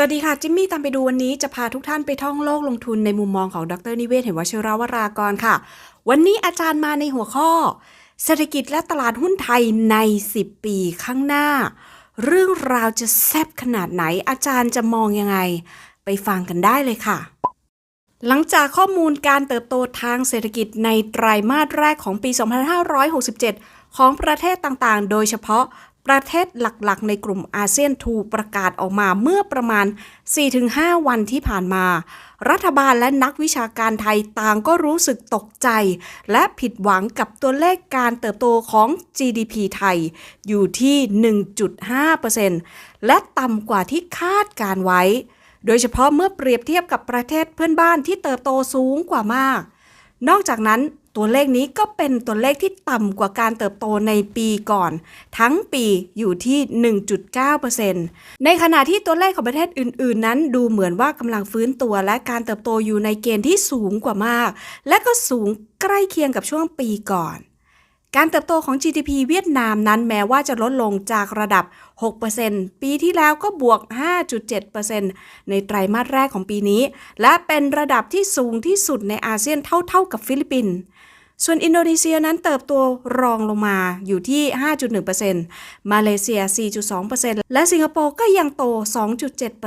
สวัสดีค่ะ จิมมี่ตามไปดูวันนี้จะพาทุกท่านไปท่องโลกลงทุนในมุมมองของดรนิเวศเหมวชิราวรากรค่ะ วันนี้อาจารย์มาในหัวข้อ เศรษฐกิจและตลาดหุ้นไทยใน 10 ปีข้างหน้า เรื่องราวจะแซบขนาดไหนอาจารย์จะมองยังไง ไปฟังกันได้เลยค่ะ หลังจากข้อมูลการเติบโตทางเศรษฐกิจในไตรมาสแรกของปี 2567 ของประเทศต่างๆ โดยเฉพาะ ประเทศหลักๆ ในกลุ่มอาเซียนถูกประกาศออกมาเมื่อประมาณ 4-5 วันที่ผ่านมา รัฐบาลและนักวิชาการไทยต่างก็รู้สึกตกใจ และผิดหวังกับตัวเลขการเติบโตของ GDP ไทย อยู่ที่ 1.5%และต่ำกว่าที่คาดการไว้ โดยเฉพาะเมื่อเปรียบเทียบกับประเทศเพื่อนบ้านที่เติบโตสูงกว่ามาก นอกจากนั้น ตัวเลขนี้ก็เป็นตัวเลขที่ต่ำกว่าการเติบโตในปีก่อน ทั้งปีอยู่ที่ 1.9%ในขณะที่ตัวเลขของประเทศอื่น ๆ นั้นดูเหมือนว่ากำลังฟื้นตัวและการเติบโตอยู่ในเกณฑ์ที่สูงกว่ามาก และก็สูงใกล้เคียงกับช่วงปีก่อนการเติบโตของ GDP เวียดนามนั้นแม้ว่าจะลดลงจากระดับ 6%ปีที่แล้วก็บวก 5.7%ในไตรมาสแรกของปีนี้ และเป็นระดับที่สูงที่สุดในอาเซียนเท่าๆกับฟิลิปปินส์ ส่วนอินโดนีเซียนั้นเติบโตรองลงมาอยู่ที่ 5.1%มาเลเซีย 4.2%และสิงคโปร์ก็ยังโต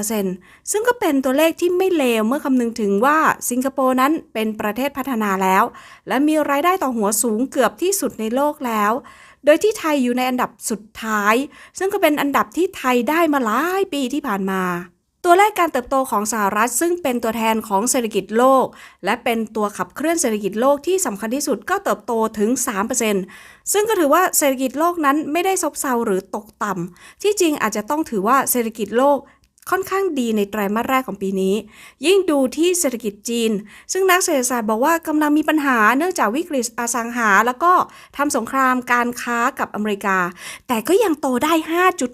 2.7%ซึ่งก็เป็นตัวเลขที่ไม่เลวเมื่อคำนึงถึงว่าสิงคโปร์นั้นเป็นประเทศพัฒนาแล้ว และมีรายได้ต่อหัวสูงเกือบที่สุดในโลกแล้ว โดยที่ไทยอยู่ในอันดับสุดท้าย ซึ่งก็เป็นอันดับที่ไทยได้มาหลายปีที่ผ่านมา ตัวเลขการเติบโตของสหรัฐซึ่งเป็นตัวแทนของเศรษฐกิจโลก และเป็นตัวขับเคลื่อนเศรษฐกิจโลกที่สำคัญที่สุดก็เติบโตถึง 3%ซึ่งก็ถือว่าเศรษฐกิจโลกนั้นไม่ได้ซบเซาหรือตกต่ำที่จริงอาจจะต้องถือว่าเศรษฐกิจโลก ค่อนข้างดีในไตรมาสแรกของปีนี้ ยิ่งดูที่เศรษฐกิจจีน ซึ่งนักเศรษฐศาสตร์บอกว่ากำลังมีปัญหาเนื่องจากวิกฤตอสังหา แล้วก็ทำสงครามการค้ากับอเมริกา แต่ก็ยังโตได้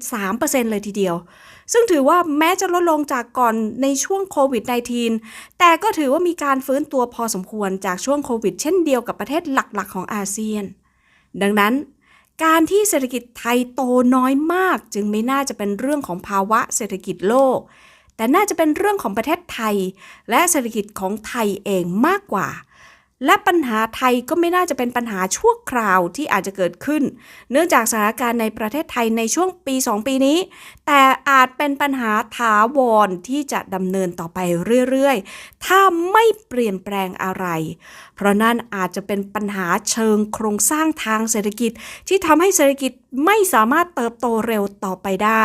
5.3%เลยทีเดียวซึ่งถือว่าแม้จะลดลงจากก่อนในช่วงโควิด -19 แต่ก็ถือว่ามีการฟื้นตัวพอสมควรจากช่วงโควิด เช่นเดียวกับประเทศหลักๆ ของอาเซียน ดังนั้น การที่เศรษฐกิจไทยโตน้อยมาก จึงไม่น่าจะเป็นเรื่องของภาวะเศรษฐกิจโลก แต่น่าจะเป็นเรื่องของประเทศไทย และเศรษฐกิจของไทยเองมากกว่า และปัญหาไทยก็ไม่น่าจะเป็นปัญหาชั่วคราวที่อาจจะเกิดขึ้น เนื่องจากสถานการณ์ในประเทศไทยในช่วงปี 2 ปีนี้ แต่อาจเป็นปัญหาถาวรที่จะดำเนินต่อไปเรื่อยๆ ถ้าไม่เปลี่ยนแปลงอะไร เพราะนั่นอาจจะเป็นปัญหาเชิงโครงสร้างทางเศรษฐกิจ ที่ทำให้เศรษฐกิจไม่สามารถเติบโตเร็วต่อไปได้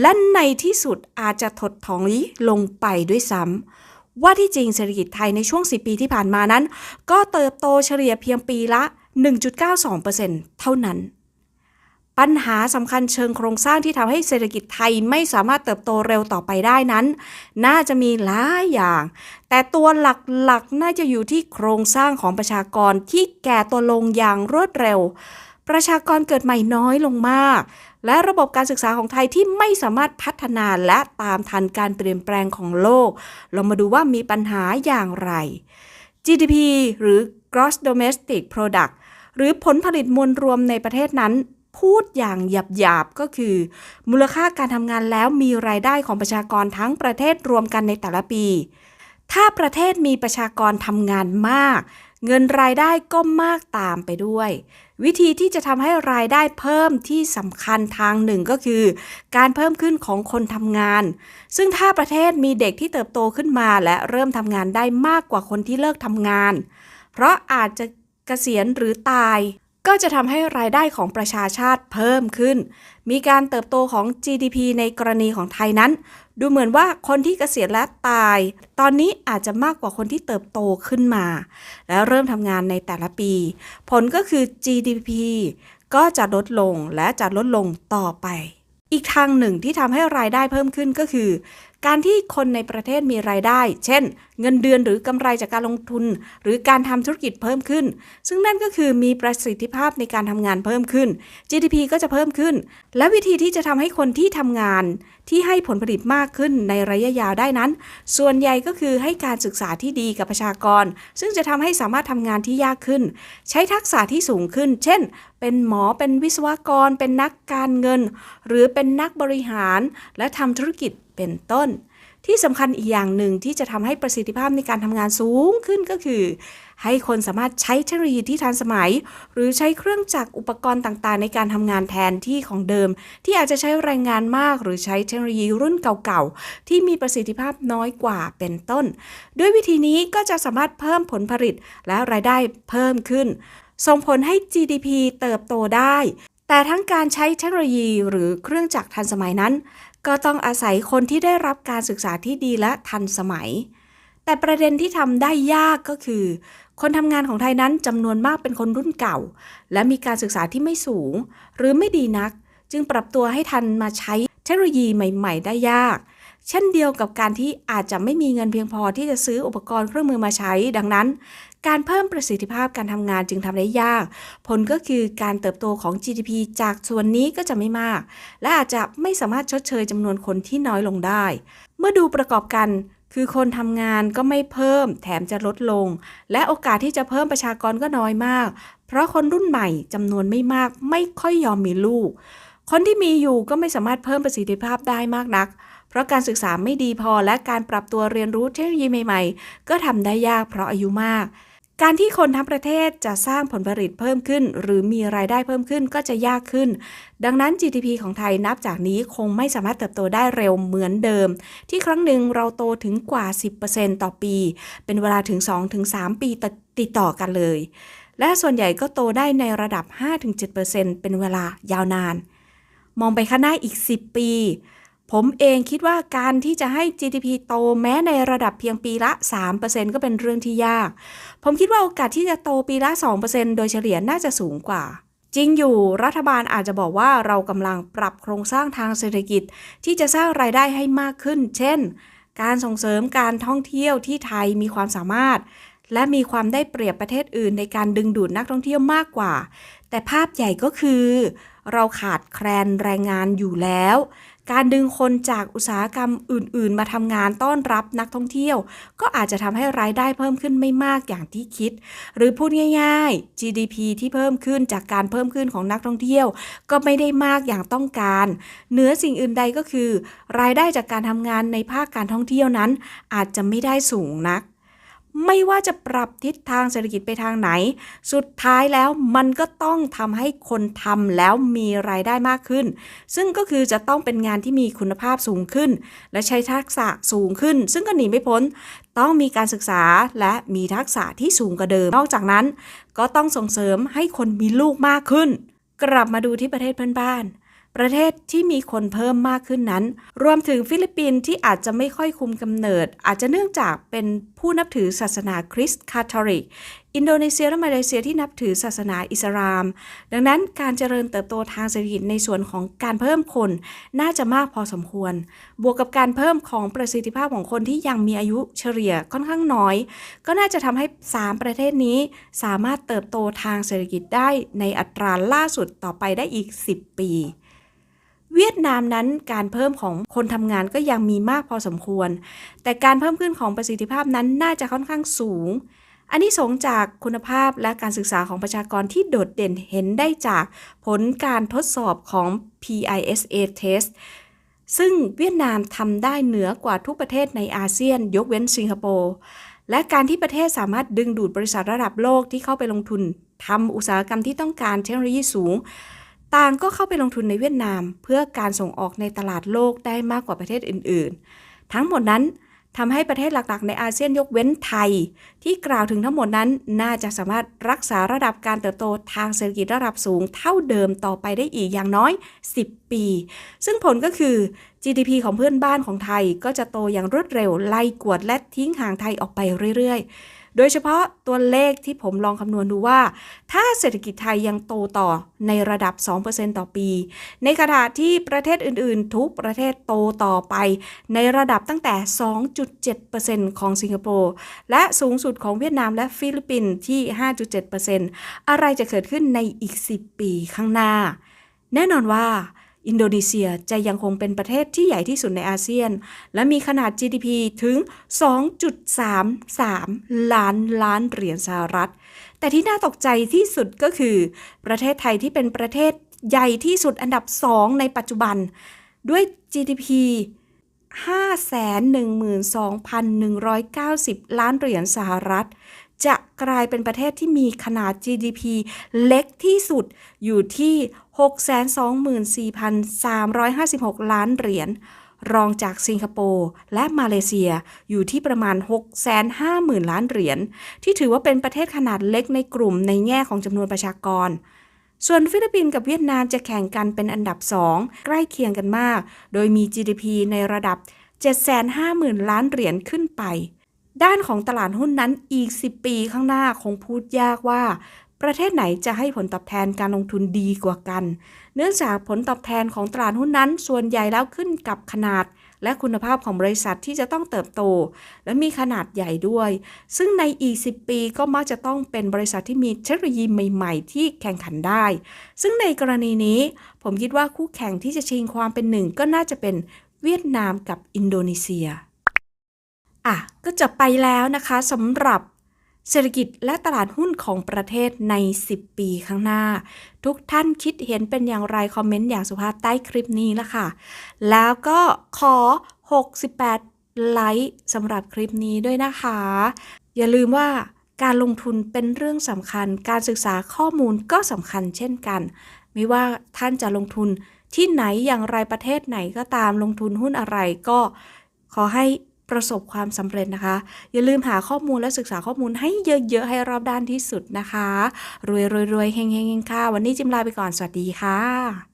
และในที่สุดอาจจะถดถอยลงไปด้วยซ้ำ ว่าที่จริงเศรษฐกิจไทยในช่วง 10 ปีที่ผ่านมานั้น ก็เติบโตเฉลี่ยเพียงปีละ 1.92%เท่านั้น ปัญหาสำคัญเชิงโครงสร้างที่ทำให้เศรษฐกิจไทยไม่สามารถเติบโตเร็วต่อไปได้นั้น น่าจะมีหลายอย่าง แต่ตัวหลักๆ น่าจะอยู่ที่โครงสร้างของประชากรที่แก่ตัวลงอย่างรวดเร็ว ประชากรเกิดใหม่น้อยลงมาก และระบบการศึกษาของไทยที่ไม่สามารถพัฒนาและตามทันการเปลี่ยนแปลงของโลก เรามาดูว่ามีปัญหาอย่างไร GDP หรือ Gross Domestic Product หรือผลผลิตมวลรวมในประเทศนั้น พูดอย่างหยาบๆ ก็คือ มูลค่าการทำงานแล้วมีรายได้ของประชากรทั้งประเทศรวมกันในแต่ละปี ถ้าประเทศมีประชากรทำงานมาก เงินรายได้ก็มากตามไปด้วย วิธีที่จะทำให้รายได้เพิ่มที่สำคัญทางหนึ่งก็คือ การเพิ่มขึ้นของคนทำงาน ซึ่งถ้าประเทศมีเด็กที่เติบโตขึ้นมา และเริ่มทำงานได้มากกว่าคนที่เลิกทำงาน เพราะอาจจะเกษียณหรือตาย ก็จะทำให้รายได้ของประชาชาติเพิ่มขึ้น มีการเติบโตของ GDP ในกรณีของไทยนั้น ดูเหมือนว่าคนที่เกษียณและตาย ตอนนี้อาจจะมากกว่าคนที่เติบโตขึ้นมา แล้วเริ่มทำงานในแต่ละปี ผลก็คือ GDP ก็จะลดลงและจะลดลงต่อไป อีกทางหนึ่งที่ทำให้รายได้เพิ่มขึ้นก็คือ การที่คนในประเทศมีรายได้ เช่นเงินเดือนหรือกำไรจากการลงทุน หรือการทำธุรกิจเพิ่มขึ้น ซึ่งนั่นก็คือมีประสิทธิภาพในการทำงานเพิ่มขึ้น GDP ก็จะเพิ่มขึ้น และวิธีที่จะทำให้คนที่ทำงานที่ให้ผลผลิตมากขึ้นในระยะยาวได้นั้น ส่วนใหญ่ก็คือให้การศึกษาที่ดีกับประชากร ซึ่งจะทำให้สามารถทำงานที่ยากขึ้น ใช้ทักษะที่สูงขึ้น เช่น เป็นหมอเป็นวิศวกร เป็นนักการเงิน หรือเป็นนักบริหาร และทำธุรกิจเป็นต้น ที่สำคัญอีกอย่างหนึ่งที่จะทำให้ประสิทธิภาพในการทำงานสูงขึ้นก็คือ ให้คนสามารถใช้เทคโนโลยีที่ทันสมัย หรือใช้เครื่องจักรอุปกรณ์ต่างๆ ในการทำงานแทนที่ของเดิม ที่อาจจะใช้แรงงานมาก หรือใช้เทคโนโลยีรุ่นเก่าๆ ที่มีประสิทธิภาพน้อยกว่าเป็นต้น ด้วยวิธีนี้ก็จะสามารถเพิ่มผลผลิตและรายได้เพิ่มขึ้น ส่งผลให้ GDP เติบโตได้แต่ทั้งการใช้เทคโนโลยีหรือเครื่องจักรทันสมัยนั้น ก็ต้องอาศัยคนที่ได้รับการศึกษาที่ดีและทันสมัย แต่ประเด็นที่ทำได้ยากก็คือ คนทำงานของไทยนั้นจำนวนมากเป็นคนรุ่นเก่า และมีการศึกษาที่ไม่สูง หรือไม่ดีนัก จึงปรับตัวให้ทันมาใช้เทคโนโลยีใหม่ ๆ ได้ยาก เช่นเดียวกับการที่อาจจะไม่มีเงินเพียงพอที่จะซื้ออุปกรณ์เครื่องมือมาใช้ ดังนั้น การเพิ่มประสิทธิภาพการทำงานจึงทำได้ยาก ผลก็คือการเติบโตของ GDP จากส่วนนี้ก็จะไม่มาก และอาจจะไม่สามารถชดเชยจำนวนคนที่น้อยลงได้ เมื่อดูประกอบกันคือคนทำงานก็ไม่เพิ่ม แถมจะลดลง และโอกาสที่จะเพิ่มประชากรก็น้อยมาก เพราะคนรุ่นใหม่จำนวนไม่มาก ไม่ค่อยยอมมีลูก คนที่มีอยู่ก็ไม่สามารถเพิ่มประสิทธิภาพได้มากนัก เพราะการศึกษาไม่ดีพอและการปรับตัวเรียนรู้เทคโนโลยีใหม่ ๆ ก็ทำได้ยากเพราะอายุมาก การที่คนทั้งประเทศจะสร้างผลผลิตเพิ่มขึ้น หรือมีรายได้เพิ่มขึ้นก็จะยากขึ้น ดังนั้น GDP ของไทยนับจากนี้คงไม่สามารถเติบโตได้เร็วเหมือนเดิม ที่ครั้งหนึ่งเราโตถึงกว่า 10%ต่อปี เป็นเวลาถึง 2-3 ปีติดต่อกันเลย และส่วนใหญ่ก็โตได้ในระดับ 5-7%เป็นเวลายาวนาน มองไปข้างหน้าอีก 10 ปี ผมเองคิดว่าการที่จะให้ GDP โตแม้ในระดับเพียงปีละ 3%ก็เป็นเรื่องที่ยาก ผมคิดว่าโอกาสที่จะโตปีละ 2%โดยเฉลี่ยน่าจะสูงกว่า จริงอยู่รัฐบาลอาจจะบอกว่าเรากำลังปรับโครงสร้างทางเศรษฐกิจ ที่จะสร้างรายได้ให้มากขึ้น เช่น การส่งเสริมการท่องเที่ยวที่ไทยมีความสามารถ และมีความได้เปรียบประเทศอื่นในการดึงดูดนักท่องเที่ยวมากกว่า แต่ภาพใหญ่ก็คือ เราขาดแคลนแรงงานอยู่แล้ว การดึงคนจากอุตสาหกรรมอื่น ๆ มาทำงานต้อนรับนักท่องเที่ยว ก็อาจจะทำให้รายได้เพิ่มขึ้นไม่มากอย่างที่คิด หรือพูดง่าย ๆ GDP ที่เพิ่มขึ้นจากการเพิ่มขึ้นของนักท่องเที่ยว ก็ไม่ได้มากอย่างต้องการ เหนือสิ่งอื่นใดก็คือ รายได้จากการทำงานในภาคการท่องเที่ยวนั้น อาจจะไม่ได้สูงนัก ไม่ว่าจะปรับทิศทางเศรษฐกิจไปทางไหน สุดท้ายแล้วมันก็ต้องทำให้คนทำแล้วมีรายได้มากขึ้น ซึ่งก็คือจะต้องเป็นงานที่มีคุณภาพสูงขึ้น และใช้ทักษะสูงขึ้น ซึ่งก็หนีไม่พ้น ต้องมีการศึกษาและมีทักษะที่สูงกว่าเดิม นอกจากนั้น ก็ต้องส่งเสริมให้คนมีลูกมากขึ้น กลับมาดูที่ประเทศเพื่อนบ้าน ประเทศที่มีคนเพิ่มมากขึ้นนั้น รวมถึงฟิลิปปินส์ที่อาจจะไม่ค่อยคุมกำเนิด อาจจะเนื่องจากเป็นผู้นับถือศาสนาคริสต์คาทอลิก อินโดนีเซียและมาเลเซียที่นับถือศาสนาอิสลาม ดังนั้นการเจริญเติบโตทางเศรษฐกิจในส่วนของการเพิ่มคนน่าจะมากพอสมควร บวกกับการเพิ่มของประสิทธิภาพของคนที่ยังมีอายุเฉลี่ยค่อนข้างน้อย ก็น่าจะทำให้ 3 ประเทศนี้ สามารถเติบโตทางเศรษฐกิจได้ในอัตราล่าสุดต่อไปได้อีก 10 ปี เวียดนามนั้นการเพิ่มของคนทำงานก็ยังมีมากพอสมควร แต่การเพิ่มขึ้นของประสิทธิภาพนั้นน่าจะค่อนข้างสูง อันนี้สงสจากคุณภาพและการศึกษาของประชากรที่โดดเด่นเห็นได้จากผลการทดสอบของ PISA test ซึ่งเวียดนามทำได้เหนือกว่าทุกประเทศในอาเซียน ยกเว้นสิงคโปร์และการที่ประเทศสามารถดึงดูดบริษัทระดับโลกที่เข้าไปลงทุนทำอุตสาหกรรมที่ต้องการเทคโนโลยีสูง ต่างก็เข้าไปลงทุนในเวียดนาม เพื่อการส่งออกในตลาดโลกได้มากกว่าประเทศอื่น ๆ ทั้งหมดนั้นทำให้ประเทศหลัก ๆ ในอาเซียนยกเว้นไทย ที่กล่าวถึงทั้งหมดนั้น น่าจะสามารถรักษาระดับการเติบโตทางเศรษฐกิจระดับสูงเท่าเดิมต่อไปได้อีกอย่างน้อย 10 ปี ซึ่งผลก็คือ GDP ของเพื่อนบ้านของไทยก็จะโตอย่างรวดเร็วไล่กวดและทิ้งห่างไทยออกไปเรื่อย ๆ โดยเฉพาะตัวเลขที่ผมลองคำนวณดูว่า ถ้าเศรษฐกิจไทยยังโตต่อในระดับ 2%ต่อปี ในขณะที่ประเทศอื่นๆ ทุกประเทศโตต่อไป ในระดับตั้งแต่ 2.7%ของสิงคโปร์ และสูงสุดของเวียดนามและฟิลิปปินส์ที่ 5.7%อะไรจะเกิดขึ้นในอีก 10 ปีข้างหน้า แน่นอนว่า อินโดนีเซียจะยังคงเป็นประเทศที่ใหญ่ที่สุดในอาเซียน และมีขนาด GDP ถึง 2.33 ล้านล้านเหรียญสหรัฐ แต่ที่น่าตกใจที่สุดก็คือ ประเทศไทยที่เป็นประเทศใหญ่ที่สุดอันดับ 2 ในปัจจุบัน ด้วย GDP 512,190 ล้านเหรียญสหรัฐ จะกลายเป็นประเทศที่มีขนาด GDP เล็กที่สุดอยู่ที่ 624,356 ล้านเหรียญ รองจากสิงคโปร์และมาเลเซียอยู่ที่ประมาณ 650,000 ล้านเหรียญ ที่ถือว่าเป็นประเทศขนาดเล็กในกลุ่มในแง่ของจำนวนประชากร ส่วนฟิลิปปินส์กับเวียดนามจะแข่งกันเป็นอันดับ 2 ใกล้เคียงกันมาก โดยมี GDP ในระดับ 750,000 ล้านเหรียญขึ้นไปด้านของตลาดหุ้นนั้นอีก 10 ปีข้างหน้าคงพูดยากว่า ประเทศไหนจะให้ผลตอบแทนการลงทุนดีกว่ากัน เนื่องจากผลตอบแทนของตลาดหุ้นนั้น ส่วนใหญ่แล้วขึ้นกับขนาดและคุณภาพของบริษัทที่จะต้องเติบโต และมีขนาดใหญ่ด้วย ซึ่งในอีก10 ปีก็มักจะต้องเป็นบริษัทที่มีเทคโนโลยีใหม่ๆ ที่แข่งขันได้ ซึ่งในกรณีนี้ ผมคิดว่าคู่แข่งที่จะชิงความเป็นหนึ่งก็น่าจะเป็นเวียดนามกับอินโดนีเซีย อะ ก็จะไปแล้วนะคะสำหรับ เศรษฐกิจและตลาดหุ้นของประเทศใน 10 ปีข้างหน้า ทุกท่านคิดเห็นเป็นอย่างไร คอมเมนต์อย่างสุภาพใต้คลิปนี้ละค่ะ แล้วก็ขอ 68 ไลค์สำหรับคลิปนี้ด้วยนะคะ อย่าลืมว่าการลงทุนเป็นเรื่องสำคัญ การศึกษาข้อมูลก็สำคัญเช่นกัน ไม่ว่าท่านจะลงทุนที่ไหนอย่างไรประเทศไหนก็ตามลงทุนหุ้นอะไรก็ขอให้ ประสบความสำเร็จนะคะ อย่าลืมหาข้อมูลและศึกษาข้อมูลให้เยอะๆ ให้รอบด้านที่สุดนะคะ รวยๆๆเฮงๆๆค่ะ วันนี้จิมลาไปก่อน สวัสดีค่ะ